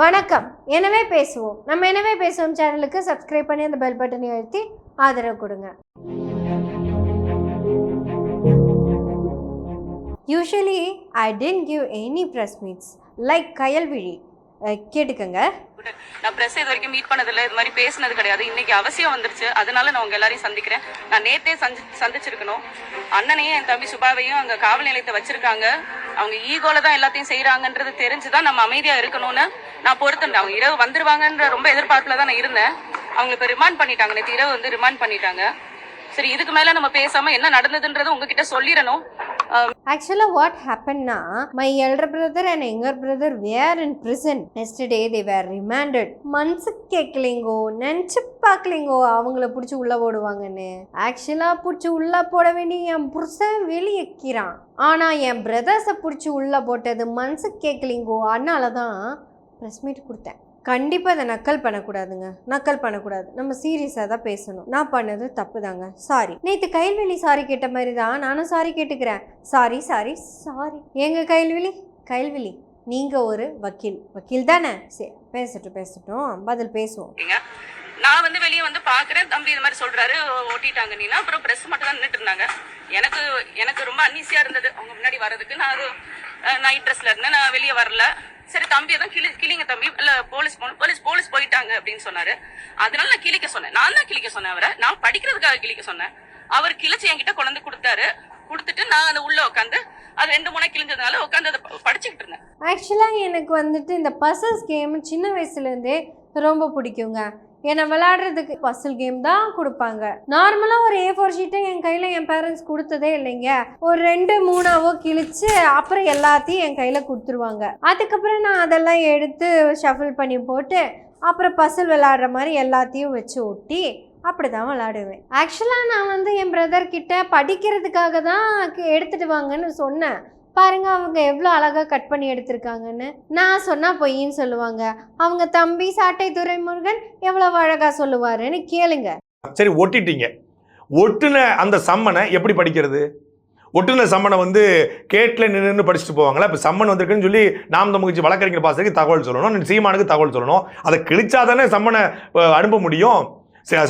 வணக்கம். எனவே பேசுவோம். நம்ம எனவே பேசுவோம் சேனலுக்கு சப்ஸ்கிரைப் பண்ணி அந்த பெல் பட்டனை அழுத்தி ஆதரவு கொடுங்க. Usually I don't give any press meets like Kayalvizhi கேட்டுக்கங்க. நான் ப்ரெஸ் இது வரைக்கும் மீட் பண்ணதில்ல. இது மாதிரி பேசினது கிடையாது. இன்னைக்கு அவசியம் வந்துருச்சு. அதனால நான் உங்க எல்லாரையும் சந்திக்கிறேன். நான் நேத்தே சந்தி சந்திச்சிருக்கணும். அண்ணனையும் என் தம்பி சுபாவையும் அங்க காவல் நிலையத்தை வச்சிருக்காங்க. அவங்க ஈகோல தான் எல்லாத்தையும் செய்யறாங்கன்றது தெரிஞ்சுதான் நம்ம அமைதியா இருக்கணும்னு நான் பொறுத்துட்டேன். அவங்க இரவு வந்துருவாங்கன்ற ரொம்ப எதிர்பார்ப்புல தான் நான் இருந்தேன். அவங்க இப்போ ரிமாண்ட் பண்ணிட்டாங்க. நேற்று இரவு வந்து ரிமாண்ட் பண்ணிட்டாங்க. சரி இதுக்கு மேல நம்ம பேசாம என்ன நடந்ததுன்றது உங்ககிட்ட சொல்லிடணும். ஆக்சுவலாக what happened my elder brother and younger brother were in prison next day they were remanded மனசு கேட்கலைங்கோ நினச்சி பார்க்கலைங்கோ அவங்கள பிடிச்சி உள்ளே போடுவாங்கன்னு. ஆக்சுவலாக பிடிச்சி உள்ளே போட வேண்டிய என் புருஷன் வெளியேக்கிறான். ஆனால் என் பிரதர்ஸை பிடிச்சி உள்ளே போட்டது மனசு கேட்கலைங்கோ அதனால தான் ப்ரெஸ் மீட் கொடுத்தேன். கண்டிப்பாக அதை நக்கல் பண்ணக்கூடாதுங்க. நக்கல் பண்ணக்கூடாது. நம்ம சீரியஸாக தான் பேசணும். நான் பண்ணது தப்பு தாங்க சாரி நேற்று கைல்வெளி சாரி கேட்ட மாதிரி தான் நானும் சாரி கேட்டுக்கிறேன். சாரி சாரி சாரி எங்க கைல்வெளி கைல்வெளி நீங்கள் ஒரு வக்கீல். வக்கீல் தானே? சரி பேசட்டும் பேசட்டும். பதில் பேசுவோம். நான் வந்து வெளியே வந்து பாக்குறேன் தம்பி இந்த மாதிரி சொல்றாரு. ஓட்டிட்டாங்க நீனா அப்புறம் பிரஸ் மட்டும் தான் நின்றுட்டு இருந்தாங்க. எனக்கு எனக்கு ரொம்ப அன்ஈஸியா இருந்தது. அவங்க முன்னாடி வர்றதுக்கு நான் நைட் ட்ரெஸ்ல இருந்தேன். நான் வெளியே வரல. சரி தம்பி தான் கிளி கிளிங்க தம்பி. இல்ல போலீஸ் போகணும் போலீஸ் போலீஸ் போயிட்டாங்க அப்படின்னு சொன்னாரு. அதனால நான் கிளிக்க சொன்னேன். நான் தான் கிளிக்க சொன்னேன் அவரை. நான் படிக்கிறதுக்காக கிளிக்க சொன்னேன். அவர் கிழிச்சு என்கிட்ட கொண்டு கொடுத்தாரு. கொடுத்துட்டு நான் அந்த உள்ள உட்காந்து அது ரெண்டு மூணா கிழிஞ்சதுனால உட்காந்து அதை படிச்சுக்கிட்டு இருந்தேன். ஆக்சுவலாக எனக்கு வந்துட்டு இந்த பசல்ஸ் கேம் சின்ன வயசுலேருந்தே ரொம்ப பிடிக்குங்க. என்னை விளையாடுறதுக்கு பசில் கேம் தான் கொடுப்பாங்க. நார்மலாக ஒரு ஏ ஃபோர் ஷீட்டை என் கையில் என் பேரண்ட்ஸ் கொடுத்ததே இல்லைங்க. ஒரு ரெண்டு மூணாவோ கிழிச்சு அப்புறம் எல்லாத்தையும் என் கையில் கொடுத்துருவாங்க. அதுக்கப்புறம் நான் அதெல்லாம் எடுத்து ஷஃபில் பண்ணி போட்டு அப்புறம் பசில் விளையாடுற மாதிரி எல்லாத்தையும் வச்சு ஒட்டி அப்படி தான் விளாடுவேன் ஆக்சுவலாக நான் வந்து என் பிரதர்கிட்ட படிக்கிறதுக்காக தான் கி- எடுத்துட்டு வாங்கன்னு சொன்னேன். பாருங்க அவங்க எவ்வளோ அழகாக கட் பண்ணி எடுத்திருக்காங்கன்னு. நான் சொன்னால் பொய்ன்னு சொல்லுவாங்க. அவங்க தம்பி சாட்டை துரைமுருகன் எவ்வளோ அழகாக சொல்லுவாருன்னு கேளுங்க. சரி ஒட்டிட்டீங்க. ஒட்டுன அந்த சம்மனை எப்படி படிக்கிறது? ஒட்டுன சம்மனை வந்து கேட்டில் நின்று படிச்சுட்டு போவாங்களா? இப்போ சம்மன் வந்திருக்குன்னு சொல்லி நாம் தமிழ்ச்சி வழக்கறிஞர் பாசத்துக்கு தகவல் சொல்லணும் சீமானுக்கு தகவல் சொல்லணும். அதை கிழிச்சா தானே சம்மனை அனுப்ப முடியும்?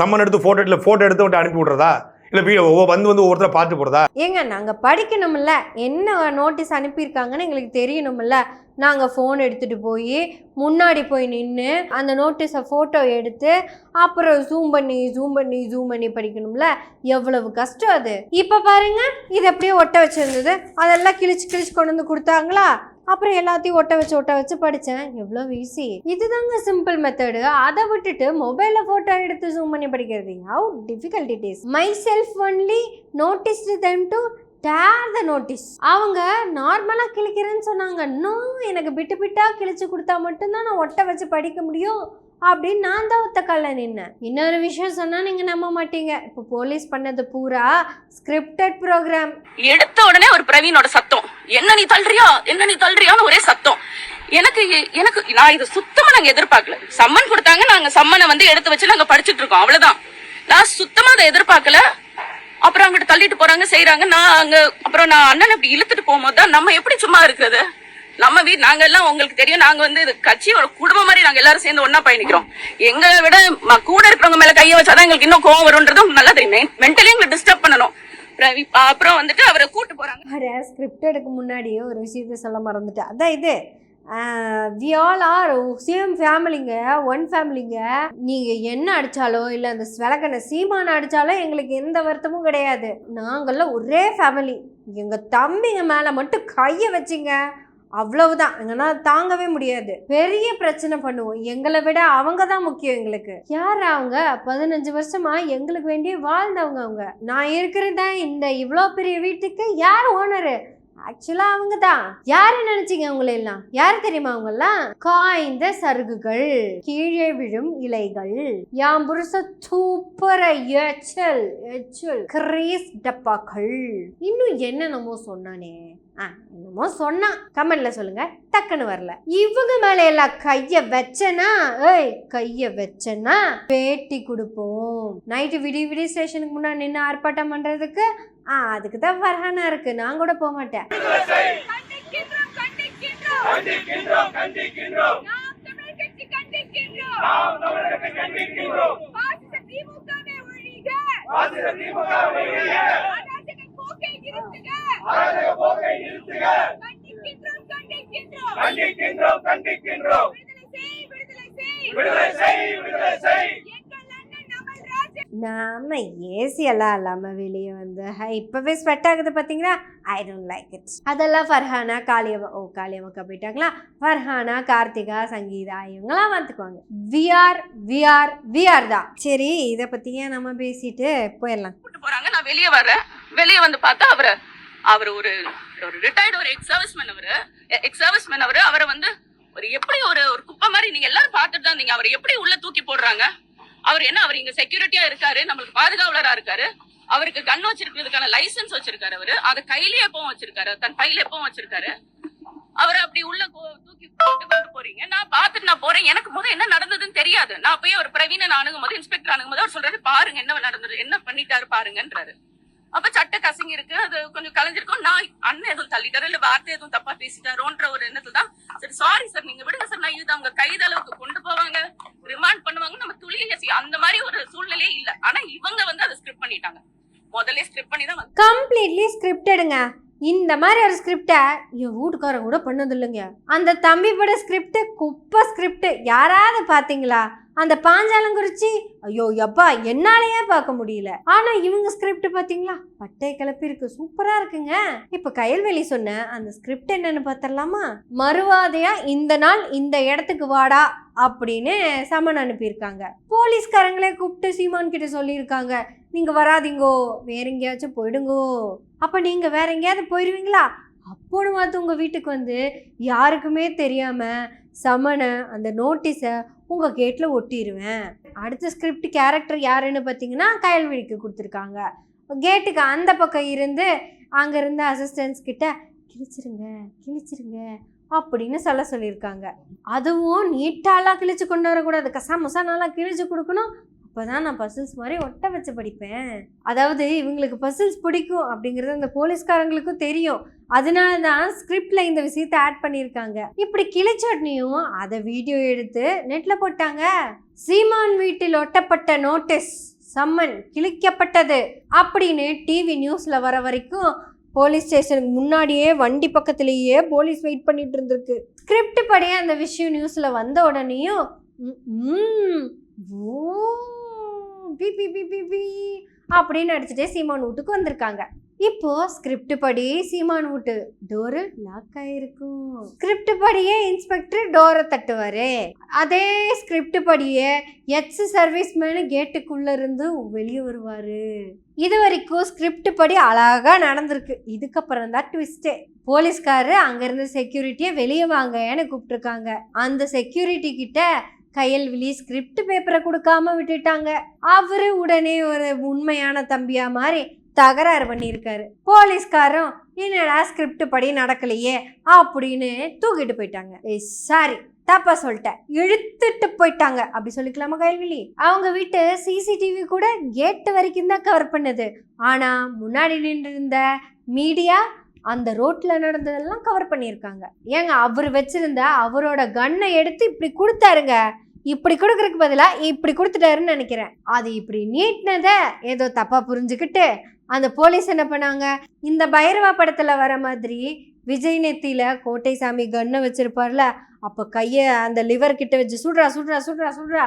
சம்மன் எடுத்து ஃபோட்டோ எடுத்து ஃபோட்டோ எடுத்து விட்டு அனுப்பி விட்றதா? இல்லை வந்து வந்து ஒவ்வொருத்தர பார்த்து போகிறதா ஏங்க நாங்கள் படிக்கணும்ல. என்ன நோட்டீஸ் அனுப்பியிருக்காங்கன்னு எங்களுக்கு தெரியணும்ல. நாங்கள் ஃபோன் எடுத்துகிட்டு போய் முன்னாடி போய் நின்று அந்த நோட்டீஸை ஃபோட்டோ எடுத்து அப்புறம் ஜூம் பண்ணி ஜூம் பண்ணி ஜூம் பண்ணி படிக்கணும்ல. எவ்வளவு கஷ்டம் அது. இப்போ பாருங்க இது அப்படியே ஒட்ட வச்சுருந்தது. அதெல்லாம் கிழிச்சு கிழிச்சு கொண்டு வந்து கொடுத்தாங்களா? அப்புறம் எல்லாத்தையும் ஒட்ட வச்சு ஒட்ட வச்சு படித்தேன் எவ்வளோ ஈஸி இதுதாங்க சிம்பிள் மெத்தடு அதை விட்டுட்டு மொபைலில் ஃபோட்டோ எடுத்து ஜூம் பண்ணி படிக்கிறது. How difficult it is myself only notice them to tear the notice அவங்க நார்மலாக கிழிக்கிறேன்னு சொன்னாங்க. இன்னும் எனக்கு பிட்டு பிட்டாக கிழிச்சு கொடுத்தா மட்டும்தான் நான் ஒட்ட வச்சு படிக்க முடியும். அப்படின்னு நான் தான் ஒத்த கல்ல நின்னேன். இன்னொரு விஷயம் சொன்னால் நீங்கள் நம்ப மாட்டீங்க. இப்போ போலீஸ் பண்ணது பூரா ஸ்கிரிப்டட் ப்ரோக்ராம் எடுத்த உடனே ஒரு பிரவீனோட சத்தம். என்ன நீ தள்ளுறியா? என்ன நீ தள்ளுறியான்னு ஒரே சத்தம். எனக்கு எனக்கு நான் இது சுத்தமா நாங்க எதிர்பார்க்கல. சம்மன் கொடுத்தாங்க நாங்க சம்மனை வந்து எடுத்து வச்சு நாங்க படிச்சுட்டு இருக்கோம். அவ்வளவுதான். நான் சுத்தமா அதை எதிர்பார்க்கல. அப்புறம் அங்கிட்டு தள்ளிட்டு போறாங்க செய்யறாங்க நான் அங்க அப்புறம் நான் அண்ணன் இப்படி இழுத்துட்டு போகும்போது தான் நம்ம எப்படி சும்மா இருக்கிறது? நம்ம வீட் நாங்க எல்லாம் உங்களுக்கு தெரியும் நாங்க வந்து இது கட்சியோட குடும்பம் மாதிரி நாங்க எல்லாரும் சேர்ந்து ஒன்னா பயணிக்கிறோம். எங்களை விட ம- கூட இருக்கிறவங்க மேல கையை வச்சாதான் எங்களுக்கு இன்னும் கோவம் வரும்ன்றதும் நல்லா தெரியும். மென்டலி எங்களை டிஸ்டர்ப் பண்ணணும். அப்புறம் அப்புறம் வந்துட்டு அவரை கூட்டு போறாங்க. ஸ்கிரிப்ட் எடுக்க முன்னாடியே ஒரு விஷயத்த சொல்ல மறந்துட்டேன். அதான் இது. வி ஆல் ஆர் சேம் ஃபேமிலிங்க ஒன் ஃபேமிலிங்க நீங்கள் என்ன அடித்தாலோ இல்லை அந்த விளக்கண்ண சீமான அடித்தாலோ எங்களுக்கு எந்த வருத்தமும் கிடையாது. நாங்கள்லாம் ஒரே ஃபேமிலி எங்கள் தம்பிங்க மேலே மட்டும் கையை வச்சிங்க. அவ்வளவுதான். எங்கன்னா தாங்கவே முடியாது. பெரிய பிரச்சனை பண்ணுவோம். எங்களை விட அவங்க தான் முக்கியம் எங்களுக்கு. யார் அவங்க? பதினஞ்சு வருஷமா எங்களுக்கு வேண்டிய வாழ்ந்தவங்க அவங்க. நான் இருக்கிறதா இந்த இவ்வளோ பெரிய வீட்டுக்கு யார் ஓனரு? ஆக்சுவலா அவங்க தான் யாரு நினைச்சீங்க அவங்கள எல்லாம் யாரு தெரியுமா அவங்க எல்லாம் காய்ந்த சருகுகள் கீழே விழும் இலைகள் யாம் புருஷ சூப்பர எச்சல் எச்சல் கிரேஸ் டப்பாக்கள். இன்னும் என்னென்னமோ சொன்னானே. ஆ என்னமோ சொன்னான் கமெண்ட்ல சொல்லுங்கள் டக்குன்னு வரல. இவங்க மேலே எல்லாம் கையை வச்சனா? ஏய் கையை வச்சனா? பேட்டி கொடுப்போம். நைட்டு விடிய விடிய ஸ்டேஷனுக்கு முன்னாடி நின்று ஆர்ப்பாட்டம் பண்ணுறதுக்கு ஆ அதுக்கு தான் வரஹானா இருக்கு. நான் கூட போக மாட்டேன். கண்டிக்கின்றோம். கண்டிக்கின்றோம் விடுதலை செய் விடுதலை செய். எங்கள் அண்ணன் அமல்ராஜ் நாம ஏசி எல்லாம் இல்லாமல் வெளியே வந்து இப்பவே ஸ்வெட் ஆகுது பார்த்தீங்களா ஐ டோன்ட் லைக் இட் அதெல்லாம் ஃபர்ஹானா காளியவா ஓ காளியம்மாக்கா போயிட்டாங்களா ஃபர்ஹானா கார்த்திகா சங்கீதா இவங்கெல்லாம் பார்த்துக்குவாங்க விஆர் விஆர் விஆர் தான். சரி இதை பற்றியே நம்ம பேசிட்டு போயிடலாம். கூட்டு போறாங்க. நான் வெளியே வரேன். வெளியே வந்து பார்த்தா அவரு அவர் ஒரு ஒரு ரிட்டையர்டு ஒரு எக்ஸ் சர்வீஸ்மேன் அவரு. எக்ஸ் சர்வீஸ்மேன் அவரு அவரை வந்து ஒரு எப்படி ஒரு ஒரு குப்பை மாதிரி நீங்க எல்லாரும் பார்த்துட்டு தான் இருந்தீங்க. அவர் எப்படி உள்ள தூக்கி போடுறாங்க? அவர் என்ன அவர் இங்க செக்யூரிட்டியா இருக்காரு நம்மளுக்கு பாதுகாவலரா இருக்காரு. அவருக்கு கன் வச்சிருக்கிறதுக்கான லைசென்ஸ் வச்சிருக்காரு அவரு. அதை கையில எப்பவும் வச்சிருக்காரு. தன் பையில எப்பவும் வச்சிருக்காரு. அவர் அப்படி உள்ள தூக்கி போட்டு கொண்டு போறீங்க. நான் பாத்துட்டு நான் போறேன். எனக்கு முதல் என்ன நடந்ததுன்னு தெரியாது. நான் போய் ஒரு பிரவீன அணுகும் போது இன்ஸ்பெக்டர் அணுகும் போது அவர் சொல்றாரு பாருங்க என்ன நடந்தது என்ன பண்ணிட்டாரு பாருங்கன்றாரு. அப்ப சட்டை கசங்கி இருக்கு. அது கொஞ்சம் கலைஞ்சிருக்கும். நான் அண்ணன் எதுவும் தள்ளிட்டாரோ? இல்ல வார்த்தை எதுவும் தப்பா பேசிட்டாரோன்ற ஒரு எண்ணத்துல தான் சரி சாரி சார் நீங்க விடுங்க சார் நான் இது அவங்க கைதளவுக்கு கொண்டு போவாங்க. ரிமாண்ட் பண்ணுவாங்க. நம்ம துளியில அந்த மாதிரி ஒரு சூழ்நிலையே இல்ல. ஆனா இவங்க வந்து அதை ஸ்கிரிப்ட் பண்ணிட்டாங்க. முதல்ல ஸ்கிரிப்ட் பண்ணி தான் வந்து கம்ப்ளீட்லி ஸ்கிரிப்டடுங்க இந்த மாதிரி ஒரு ஸ்கிரிப்டை என் வீட்டுக்காரங்க கூட பண்ணது இல்லைங்க. அந்த தம்பி பட ஸ்கிரிப்ட் குப்பை ஸ்கிரிப்ட் யாராவது பார்த்தீங்களா? அந்த பாஞ்சாலங்குறிச்சி ஐயோ எப்பா என்னாலேயே பார்க்க முடியல. ஆனால் இவங்க ஸ்கிரிப்ட் பார்த்தீங்களா பட்டை கிளப்பி இருக்கு. சூப்பராக இருக்குங்க. இப்போ கயல்வெளி சொன்ன அந்த ஸ்கிரிப்ட் என்னன்னு பார்த்தரலாமா மறுவாதையா இந்த நாள் இந்த இடத்துக்கு வாடா அப்படின்னு சமன் அனுப்பியிருக்காங்க. போலீஸ்காரங்களே கூப்பிட்டு சீமான் கிட்ட சொல்லியிருக்காங்க. நீங்கள் வராதீங்கோ வேற எங்கேயாச்சும் போயிடுங்கோ. அப்போ நீங்கள் வேற எங்கேயாவது போயிடுவீங்களா அப்போன்னு பார்த்து உங்கள் வீட்டுக்கு வந்து யாருக்குமே தெரியாமல் சமனை அந்த நோட்டீஸை உங்கள் கேட்டில் ஒட்டிடுவேன் அடுத்த ஸ்கிரிப்ட் கேரக்டர் யாருன்னு பார்த்தீங்கன்னா கயல்வெளிக்கு கொடுத்துருக்காங்க. கேட்டுக்கு அந்த பக்கம் இருந்து அங்கே இருந்த அசிஸ்டன்ஸ் கிட்ட கிழிச்சிருங்க கிழிச்சிருங்க அப்படின்னு சொல்ல சொல்லியிருக்காங்க. அதுவும் நீட்டாலாம் கிழிச்சு கொண்டு வரக்கூடாது. கசா முசானாலாம் கிழிச்சு கொடுக்கணும். அப்போ தான் நான் பசில்ஸ் மாதிரி ஒட்ட வச்சு படிப்பேன். அதாவது இவங்களுக்கு பசில்ஸ் பிடிக்கும் அப்படிங்கிறது அந்த போலீஸ்காரங்களுக்கும் தெரியும். அதனால தான் ஸ்கிரிப்டில் இந்த விஷயத்தை ஆட் பண்ணியிருக்காங்க. இப்படி கிளிச்சட்னியும் அதை வீடியோ எடுத்து நெட்டில் போட்டாங்க. சீமான் வீட்டில் ஒட்டப்பட்ட நோட்டீஸ் சம்மன் கிழிக்கப்பட்டது அப்படின்னு டிவி நியூஸில் வர வரைக்கும் போலீஸ் ஸ்டேஷனுக்கு முன்னாடியே வண்டி பக்கத்துலேயே போலீஸ் வெயிட் பண்ணிட்டு இருந்திருக்கு. ஸ்கிரிப்ட் படியே அந்த விஷயம் நியூஸில் வந்த உடனேயும் O B B B B B அப்படின்னு அடிச்சுட்டே சீமான் வீட்டுக்கு வந்திருக்காங்க. இப்போ ஸ்கிரிப்ட் படி சீமான் வீட்டு டோரு லாக் ஆயிருக்கும். ஸ்கிரிப்ட் படியே இன்ஸ்பெக்டர் டோரை தட்டுவாரு. அதே ஸ்கிரிப்ட் படியே எக்ஸ் சர்வீஸ்மேனு கேட்டுக்குள்ள இருந்து வெளியே வருவாரு. இது வரைக்கும் ஸ்கிரிப்ட் படி அழகா நடந்திருக்கு. இதுக்கப்புறம் தான் ட்விஸ்டே போலீஸ்காரரு அங்கிருந்த செக்யூரிட்டியை வெளியே வாங்கன்னு கூப்பிட்டுருக்காங்க. அந்த செக்யூரிட்டி கிட்ட கையல்விழி ஸ்கிரிப்ட் பேப்பரை கொடுக்காம விட்டுட்டாங்க. அவரு உடனே ஒரு உண்மையான தம்பியா மாதிரி தகராறு பண்ணியிருக்காரு. போலீஸ்காரும் என்னடா ஸ்கிரிப்ட் படி நடக்கலையே அப்படின்னு தூக்கிட்டு போயிட்டாங்க. சாரி தப்பா சொல்லிட்டேன் இழுத்துட்டு போயிட்டாங்க. அப்படி சொல்லிக்கலாமா கைல்விழி அவங்க வீட்டு சிசிடிவி கூட கேட்டு வரைக்கும் தான் கவர் பண்ணுது. ஆனா முன்னாடி நின்று இருந்த மீடியா அந்த ரோட்ல நடந்ததெல்லாம் கவர் பண்ணியிருக்காங்க. ஏங்க அவர் வச்சிருந்த அவரோட கன்னை எடுத்து இப்படி கொடுத்தாருங்க. இப்படி கொடுக்கறதுக்கு பதிலாக இப்படி கொடுத்துட்டாருன்னு நினைக்கிறேன். அது இப்படி நீட்டினதை ஏதோ தப்பாக புரிஞ்சுக்கிட்டு அந்த போலீஸ் என்ன பண்ணாங்க? இந்த பைரவா படத்தில் வர மாதிரி விஜய் நெத்தியில் கோட்டைசாமி கன்னை வச்சுருப்பார்ல அப்போ கையை அந்த லிவர் கிட்ட வச்சு சுடுறா சுடுறா சுடுறா சுடுறா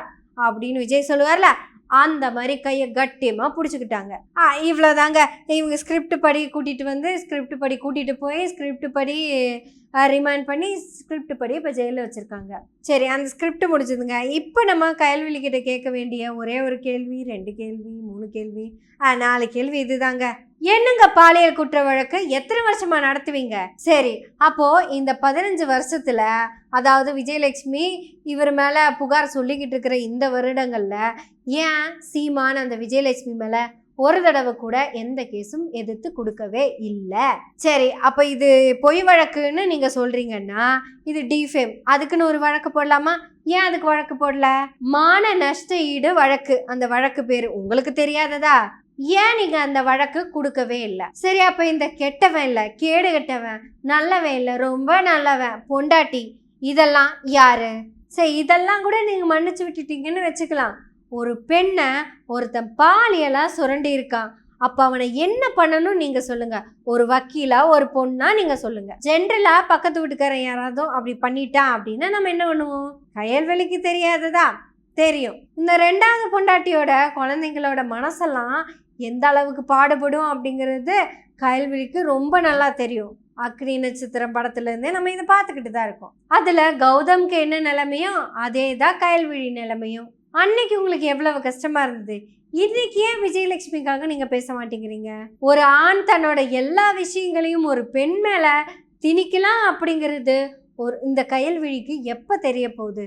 அப்படின்னு விஜய் சொல்லுவார்ல அந்த மாதிரி கையை கட்டியமாக பிடிச்சிக்கிட்டாங்க. ஆ இவ்வளோதாங்க இவங்க ஸ்கிரிப்ட் படி கூட்டிகிட்டு வந்து ஸ்கிரிப்ட் படி கூட்டிகிட்டு போய் ஸ்கிரிப்ட் படி ரிமைண்ட் பண்ணி ஸ்கிரிப்ட் படி இப்போ ஜெயிலில் வச்சுருக்காங்க. சரி அந்த ஸ்கிரிப்ட் முடிச்சதுங்க இப்போ நம்ம கயல்வெளி கிட்ட கேட்க வேண்டிய ஒரே ஒரு கேள்வி ரெண்டு கேள்வி மூணு கேள்வி ஆ, நாலு கேள்வி இதுதாங்க. என்னங்க பாலியல் குற்ற வழக்கு? எத்தனை வருஷமா நடத்துவீங்க? சரி அப்போ இந்த பதினஞ்சு வருஷத்துல அதாவது விஜயலட்சுமி இவர் மேல புகார் சொல்லிக்கிட்டு இருக்கிற இந்த வருடங்கள்ல ஏன் சீமான் அந்த விஜயலட்சுமி மேல ஒரு தடவை கூட எந்த கேஸும் எதிர்த்து கொடுக்கவே இல்லை? சரி அப்போ இது பொய் வழக்குன்னு நீங்கள் சொல்கிறீங்கன்னா இது டிஃபேம் அதுக்குன்னு ஒரு வழக்கு போடலாமா? ஏன் அதுக்கு வழக்கு போடல? மான நஷ்ட ஈடு வழக்கு. அந்த வழக்கு பேர் உங்களுக்கு தெரியாததா? ஏன் நீங்கள் அந்த வழக்கு கொடுக்கவே இல்லை? சரி அப்போ இந்த கெட்டவன் இல்லை கேடு கெட்டவன் நல்லவன் இல்லை ரொம்ப நல்லவன் பொண்டாட்டி இதெல்லாம் யாரு? சரி இதெல்லாம் கூட நீங்கள் மன்னிச்சு விட்டுட்டீங்கன்னு வச்சுக்கலாம். ஒரு பெண்ணை ஒருத்தன் பாலியலாக சுரண்டி இருக்கான். அப்போ அவனை என்ன பண்ணணும் நீங்கள் சொல்லுங்கள் ஒரு வக்கீலா ஒரு பொண்ணா நீங்கள் சொல்லுங்கள் ஜென்ரலாக பக்கத்து வீட்டுக்காரன் யாராவது அப்படி பண்ணிட்டான் அப்படின்னா நம்ம என்ன பண்ணுவோம்? கயல்வெளிக்கு தெரியாததா? தெரியும். இந்த ரெண்டாவது பொண்டாட்டியோட குழந்தைங்களோட மனசெல்லாம் எந்த அளவுக்கு பாடுபடும் அப்படிங்கிறது கயல்விழிக்கு ரொம்ப நல்லா தெரியும். அக்னி நட்சத்திரம் படத்துலேருந்தே நம்ம இதை பார்த்துக்கிட்டு தான் இருக்கோம். அதில் கௌதம்க்கு என்ன நிலைமையோ அதே தான் கயல்விழி நிலைமையும். அன்னைக்கு உங்களுக்கு எவ்வளவு கஷ்டமாக இருந்தது? இன்னைக்கு ஏன் விஜயலட்சுமிக்காக நீங்கள் பேச மாட்டேங்கிறீங்க? ஒரு ஆண் தன்னோட எல்லா விஷயங்களையும் ஒரு பெண் மேலே திணிக்கலாம் அப்படிங்கிறது ஒரு இந்த கயல்விழிக்கு எப்போ தெரிய போகுது?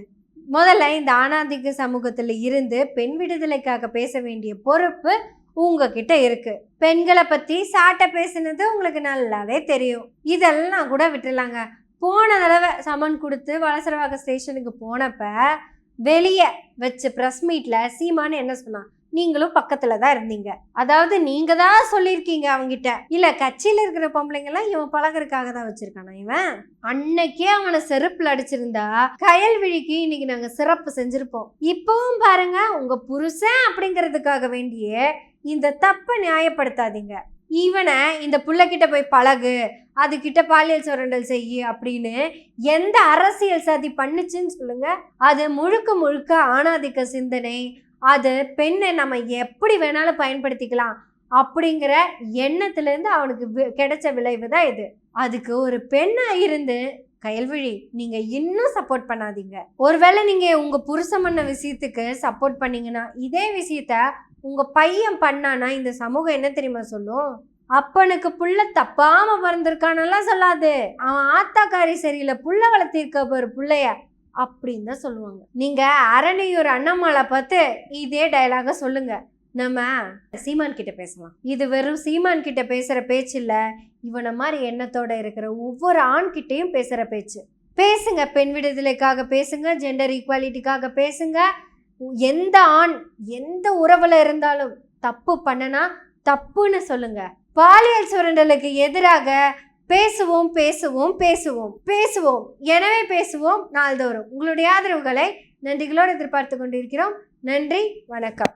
முதல்ல இந்த ஆணாதிக்க சமூகத்தில் இருந்து பெண் விடுதலைக்காக பேச வேண்டிய பொறுப்பு உங்ககிட்ட இருக்கு. பெண்களை பத்தி சாட்டை பேசுனது உங்களுக்கு நல்லாவே தெரியும். இதெல்லாம் கூட விட்டுலாங்க போன தடவை சமன் கொடுத்து வளசரவாக ஸ்டேஷனுக்கு போனப்ப வெளியே வச்ச ப்ரெஸ் மீட்டில் சீமான்னு என்ன சொன்னான்? நீங்களும் பக்கத்தில் தான் இருந்தீங்க. அதாவது நீங்கள் தான் சொல்லியிருக்கீங்க அவங்ககிட்ட இல்லை கட்சியில் இருக்கிற பொம்பளைங்கெல்லாம் இவன் பழகிறதுக்காக தான் வச்சுருக்கானா இவன்? அன்னைக்கே அவனை செருப்பில் அடிச்சிருந்தா கயல் விழிக்கு இன்னைக்கு நாங்கள் சிறப்பு செஞ்சுருப்போம். இப்போவும் பாருங்க உங்கள் புருஷன் அப்படிங்கிறதுக்காக வேண்டியே இந்த தப்பை நியாயப்படுத்தாதீங்க. இவனை இந்த பிள்ளைக்கிட்ட போய் பழகு அதுக்கிட்ட பாலியல் சுரண்டல் செய்யு அப்படின்னு எந்த அரசியல் சதி பண்ணுச்சுன்னு சொல்லுங்க. அது முழுக்க முழுக்க ஆணாதிக்க சிந்தனை. அது பெண்ணை நம்ம எப்படி வேணாலும் பயன்படுத்திக்கலாம் அப்படிங்கிற எண்ணத்துலேருந்து அவனுக்கு வி- கிடைச்ச விளைவு தான் இது. அதுக்கு ஒரு பெண்ணாக இருந்து கயல்விழி நீங்கள் இன்னும் சப்போர்ட் பண்ணாதீங்க. ஒருவேளை நீங்கள் உங்கள் புருஷன் விஷயத்துக்கு சப்போர்ட் பண்ணீங்கன்னா இதே விஷயத்த உங்க பையன் பண்ணானா இந்த சமூகம் என்ன தெரியுமா சொல்லும்? அப்பனுக்கு புள்ள தப்பாம பிறந்திருக்கானெல்லாம் சொல்லாது. அவன் ஆத்தாக்காரி சரியில்லை புள்ள வளர்த்திருக்க ஒரு பிள்ளைய அப்படின்னு தான் சொல்லுவாங்க. நீங்க அரணியூர் அண்ணம்மாளை பார்த்து இதே டயலாக சொல்லுங்க. நம்ம சீமான் கிட்ட பேசலாம். இது வெறும் சீமான் கிட்ட பேசுற பேச்சு இல்ல. இவனை மாதிரி எண்ணத்தோட இருக்கிற ஒவ்வொரு ஆண் கிட்டயும் பேசுற பேச்சு. பேசுங்க பெண் விடுதலைக்காக பேசுங்க ஜெண்டர் ஈக்குவாலிட்டிக்காக பேசுங்க. எந்த ஆண் எந்த உறவில் இருந்தாலும் தப்பு பண்ணனா தப்புன்னு சொல்லுங்க. பாலியல் சுரண்டலுக்கு எதிராக பேசுவோம் பேசுவோம் பேசுவோம் பேசுவோம். எனவே பேசுவோம் நாள்தோறும். உங்களுடைய ஆதரவுகளை நன்றிகளோடு எதிர்பார்த்து கொண்டிருக்கிறோம். நன்றி வணக்கம்.